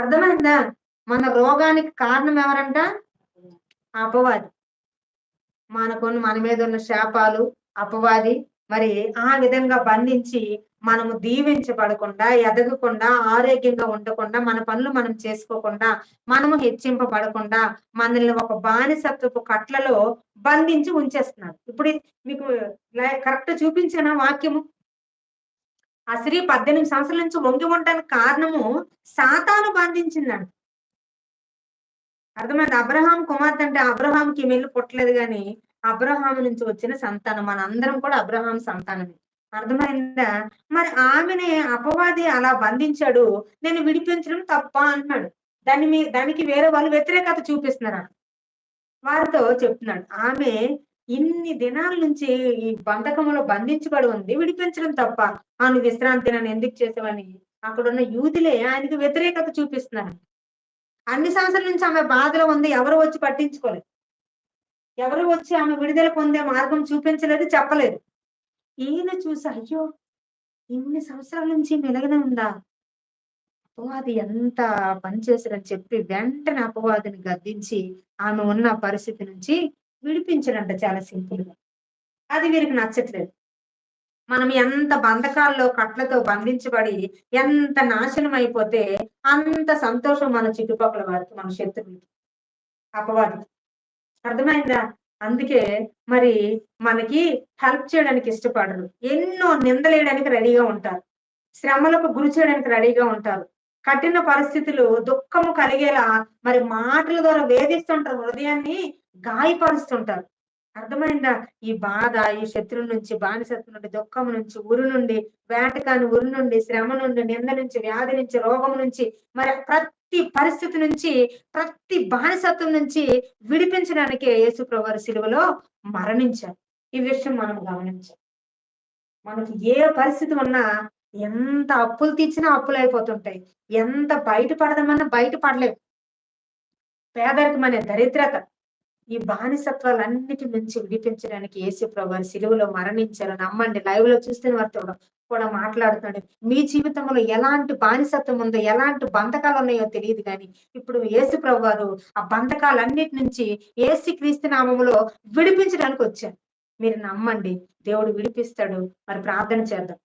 అర్థమైందా? మన రోగానికి కారణం ఎవరంట? అపవాది. మనకున్న మన మీద ఉన్న శాపాలు అపవాది. మరి ఆ విధంగా బంధించి మనము దీవించబడకుండా ఎదగకుండా ఆరోగ్యంగా ఉండకుండా మన పనులు మనం చేసుకోకుండా మనము హెచ్చింపబడకుండా మనల్ని ఒక బానిసత్వపు కట్లలో బంధించి ఉంచేస్తున్నాడు. ఇప్పుడు మీకు కరెక్ట్ చూపించిన వాక్యము? ఆ స్త్రీ పద్దెనిమిది సంవత్సరాల నుంచి వంగి ఉండడానికి కారణము సాతాను బంధించిందంట. అర్థమైంది? అబ్రహాం కుమార్తె అంటే అబ్రహాంకి మెల్లు పుట్టలేదు కానీ అబ్రహాం నుంచి వచ్చిన సంతానం మన అందరం కూడా అబ్రహాం సంతానమే. అర్థమైందా? మరి ఆమెని అపవాది అలా బంధించాడు నేను విడిపించడం తప్ప అంటున్నాడు. దాన్ని మీ దానికి వేరే వాళ్ళు వ్యతిరేకత చూపిస్తున్నారు వారితో చెప్తున్నాడు ఆమె ఇన్ని దినాల నుంచి ఈ బంధకంలో బంధించబడి ఉంది విడిపించడం తప్ప. ఆమె విశ్రాంతి నన్ను ఎందుకు చేసావని అక్కడున్న యూదులే ఆయనకి వ్యతిరేకత చూపిస్తున్నారు. అన్ని సంవత్సరాల నుంచి ఆమె బాధలో ఉంది ఎవరు వచ్చి పట్టించుకోలేదు. ఎవరు వచ్చి ఆమె విడుదల పొందే మార్గం చూపించలేదు చెప్పలేదు. ఈయన చూసి అయ్యో ఇన్ని సంవత్సరాల నుంచి మెలగనే ఉందా? అపవాది ఎంత పనిచేశారని చెప్పి వెంటనే అపవాదిని గద్దించి ఆమె ఉన్న పరిస్థితి నుంచి విడిపించడంట చాలా సింపుల్గా. అది వీరికి నచ్చట్లేదు. మనం ఎంత బంధకాల్లో కట్లతో బంధించబడి ఎంత నాశనం అయిపోతే అంత సంతోషం మన చుట్టుపక్కల వారికి మన శత్రువులకి. అపవాదికి అర్థమైందా? అందుకే మరి మనకి హెల్ప్ చేయడానికి ఇష్టపడరు. ఎన్నో నిందలేయడానికి రెడీగా ఉంటారు. శ్రమలకు గురి చేయడానికి రెడీగా ఉంటారు. కఠిన పరిస్థితులు దుఃఖము కలిగేలా మరి మాటల ద్వారా వేధిస్తుంటారు హృదయాన్ని. గాయపరుస్తుంటారు. అర్థమైందా? ఈ బాధ ఈ శత్రువు నుంచి బానిసత్వం నుండి దుఃఖం నుంచి ఉరు నుండి వేటకాని ఉరు నుండి శ్రమ నుండి నింద నుంచి వ్యాధి నుంచి రోగం నుంచి మరి ప్రతి పరిస్థితి నుంచి ప్రతి బానిసత్వం నుంచి విడిపించడానికే యేసుప్రభు సిలువలో మరణించారు. ఈ విషయం మనం గమనించాలి. మనకి ఏ పరిస్థితి ఉన్నా ఎంత అప్పులు తీర్చినా అప్పులు అయిపోతుంటాయి. ఎంత బయటపడదామన్నా బయటపడలేవు పేదరికం అనే దరిద్రత ఈ బానిసత్వాలన్నిటి నుంచి విడిపించడానికి యేసు ప్రభు సిలువలో మరణించారు. నమ్మండి లైవ్లో చూస్తే వారితో కూడా మాట్లాడుతున్నాడు మీ జీవితంలో ఎలాంటి బానిసత్వం ఉందో ఎలాంటి బంధకాలు ఉన్నాయో తెలియదు కానీ ఇప్పుడు యేసు ప్రభు వారు ఆ బంధకాలన్నిటి నుంచి ఏసు క్రీస్తు నామములో విడిపించడానికి వచ్చారు. మీరు నమ్మండి దేవుడు విడిపిస్తాడు. మరి ప్రార్థన చేద్దాం.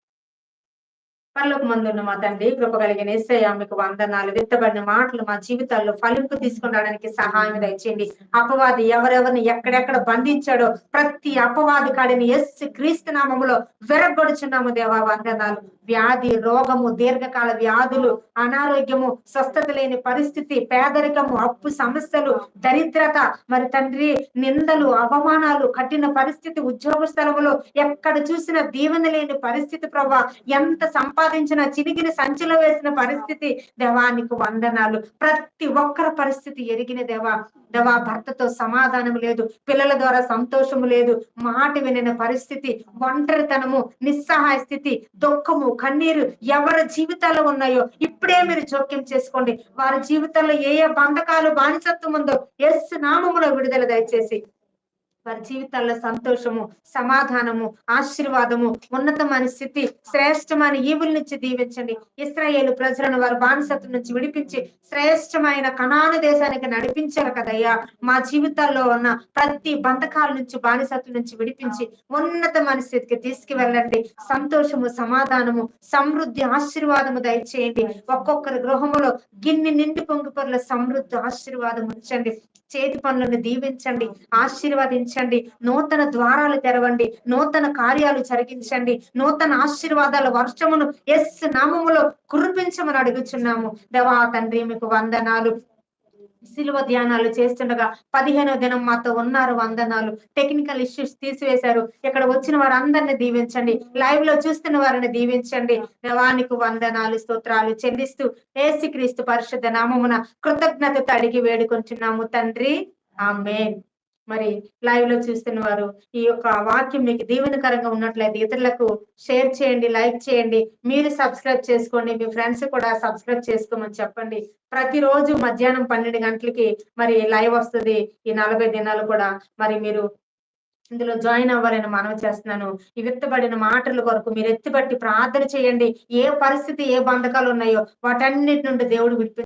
పర్లోక మందున్న మా తండ్రి కృప కలిగిన ఏసయ్య మీకు వందనాలు. విత్తబడిన మాటలు మా జీవితాల్లో ఫలింపు తీసుకురావడానికి సహాయం దయచేయండి. అపవాది ఎవరెవరిని ఎక్కడెక్కడ బంధించాడో ప్రతి అపవాది కాడిని ఎస్ క్రీస్తు నామములో విరగొడుచున్నాము దేవా వందనాలు. వ్యాధి రోగము దీర్ఘకాల వ్యాధులు అనారోగ్యము స్వస్థత లేని పరిస్థితి పేదరికము అప్పు సమస్యలు దరిద్రత. మరి తండ్రి నిందలు అవమానాలు కఠిన పరిస్థితి ఉద్యోగ స్థలములు ఎక్కడ చూసిన దీవెన లేని పరిస్థితి ప్రభా. ఎంత సంపాదించిన చిరిగిన సంచిలో వేసిన పరిస్థితి దేవానికి వందనాలు. ప్రతి ఒక్కరి పరిస్థితి ఎరిగిన దేవా. దేవా భర్తతో సమాధానం లేదు పిల్లల ద్వారా సంతోషము లేదు మాట వినిన పరిస్థితి ఒంటరితనము నిస్సహాయ స్థితి దుఃఖము కన్నీరు ఎవరి జీవితాల్లో ఉన్నాయో ఇప్పుడే మీరు జోక్యం చేసుకోండి. వారి జీవితంలో ఏ ఏ బంధకాలు బానిసత్వం ఉందో ఎస్ నామములో విడుదల దయచేసి వారి జీవితాల్లో సంతోషము సమాధానము ఆశీర్వాదము ఉన్నతమైన స్థితి శ్రేష్టమైన ఈవుల నుంచి దీవించండి. ఇస్రాయేలు ప్రజలను వారి బానిసత్వం నుంచి విడిపించి శ్రేష్టమైన కణాను దేశానికి నడిపించారు కదయ్యా. మా జీవితాల్లో ఉన్న ప్రతి బంధకాల నుంచి బానిసత్వం నుంచి విడిపించి ఉన్నతమైన స్థితికి తీసుకువెళ్ళండి. సంతోషము సమాధానము సమృద్ధి ఆశీర్వాదము దయచేయండి. ఒక్కొక్కరి గృహములో గిన్ని నిండి పొంగిపరుల సమృద్ధి ఆశీర్వాదం ఉంచండి. చేతి పనులను దీవించండి. ఆశీర్వాదించండి. నూతన ద్వారాలు తెరవండి. నూతన కార్యాలు జరిగించండి. నూతన ఆశీర్వాదాల వర్షమును ఎస్ నామములో కురిపించమని అడుగుచున్నాము. దేవా తండ్రి మీకు వందనాలు. శిలువ ధ్యానాలు చేస్తుండగా పదిహేనో దినం మాతో ఉన్నారు వందనాలు. టెక్నికల్ ఇష్యూస్ తీసివేశారు. ఇక్కడ వచ్చిన వారందరిని దీవించండి. లైవ్లో చూస్తున్న వారిని దీవించండి. దేవానికి వందనాలు స్తోత్రాలు చెల్లిస్తూ ఏసుక్రీస్తు పరిశుద్ధ నామమున కృతజ్ఞతతో అడిగి వేడుకుంటున్నాము తండ్రి. ఆమెన్. మరి లైవ్లో చూస్తున్న వారు ఈ యొక్క వాక్యం మీకు దీవెనకరంగా ఉన్నట్లయితే ఇతరులకు షేర్ చేయండి లైక్ చేయండి. మీరు సబ్స్క్రైబ్ చేసుకోండి. మీ ఫ్రెండ్స్ కూడా సబ్స్క్రైబ్ చేసుకోమని చెప్పండి. ప్రతిరోజు మధ్యాహ్నం పన్నెండు గంటలకి మరి లైవ్ వస్తుంది. ఈ నలభై దినాలు కూడా మరి మీరు ఇందులో జాయిన్ అవ్వాలని మనవి చేస్తున్నాను. ఈ విత్తబడిన మాటల కొరకు మీరు ఎత్తిపట్టి ప్రార్థన చేయండి. ఏ పరిస్థితి ఏ బంధకాలు ఉన్నాయో వాటన్నిటి నుండి దేవుడు విడిపి